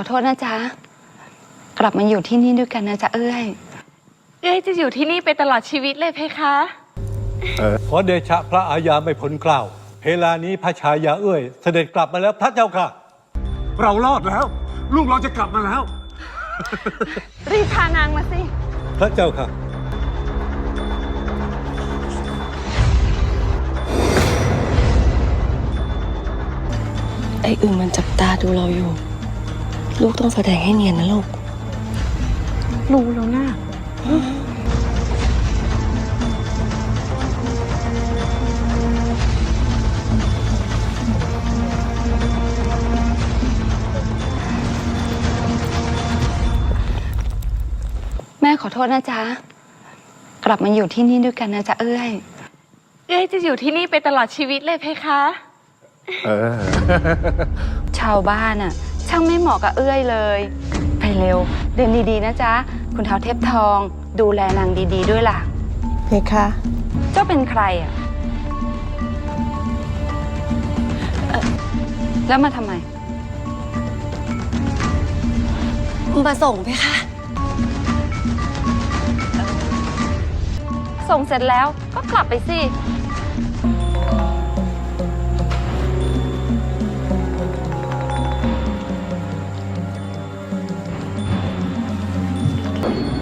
ขอโทษนะจ๊ะ กลับมาอยู่ที่นี่ด้วยกันนะจ๊ะเอ้ย เอ้ยจะอยู่ที่นี่ไปตลอดชีวิตเลยเพคะ ขอเดชะพระอาญาไม่พ้นเกล้าวเวลานี้พระชายาเอ้ย เสด็จกลับมาแล้วพระเจ้าค่ะ เรารอดแล้ว ลูกเราจะกลับมาแล้ว รีบพานางมาสิ พระเจ้าค่ะ ไอ้อึ่งมันจับตาดูเราอยู่ ลูกต้องแสดงให้เนียนนะลูก รู้แล้วนะแม่ขอโทษนะจ๊ะ กลับมาอยู่ที่นี่ด้วยกันนะจ๊ะเอ้ย เอ้ยจะอยู่ที่นี่ไปตลอดชีวิตเลยเพคะ เออ ชาวบ้านอะ ช่างไม่เหมาะกับเอ้ยเลย ไปเร็ว เดินดีๆนะจ๊ะ คุณเท้าเทพทอง ดูแลนางดีๆด้วยล่ะ เพคะ เจ้าเป็นใครอะเอ่อแล้วมาทำไม มาส่งเพคะ ส่งเสร็จแล้วก็กลับไปสิ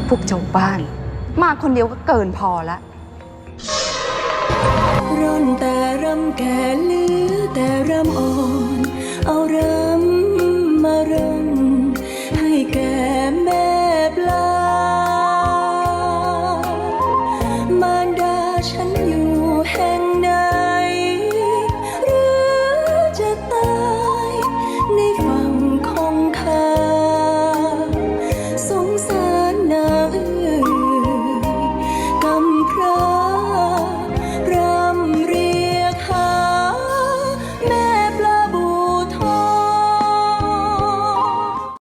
พวกเจ้าบ้าน มาคนเดียวก็เกินพอละร่นแต่รำแก่ลือแต่รำอ่อน เอารำมารำให้แก่แม่ปลา มารดาฉันอยู่แห่ง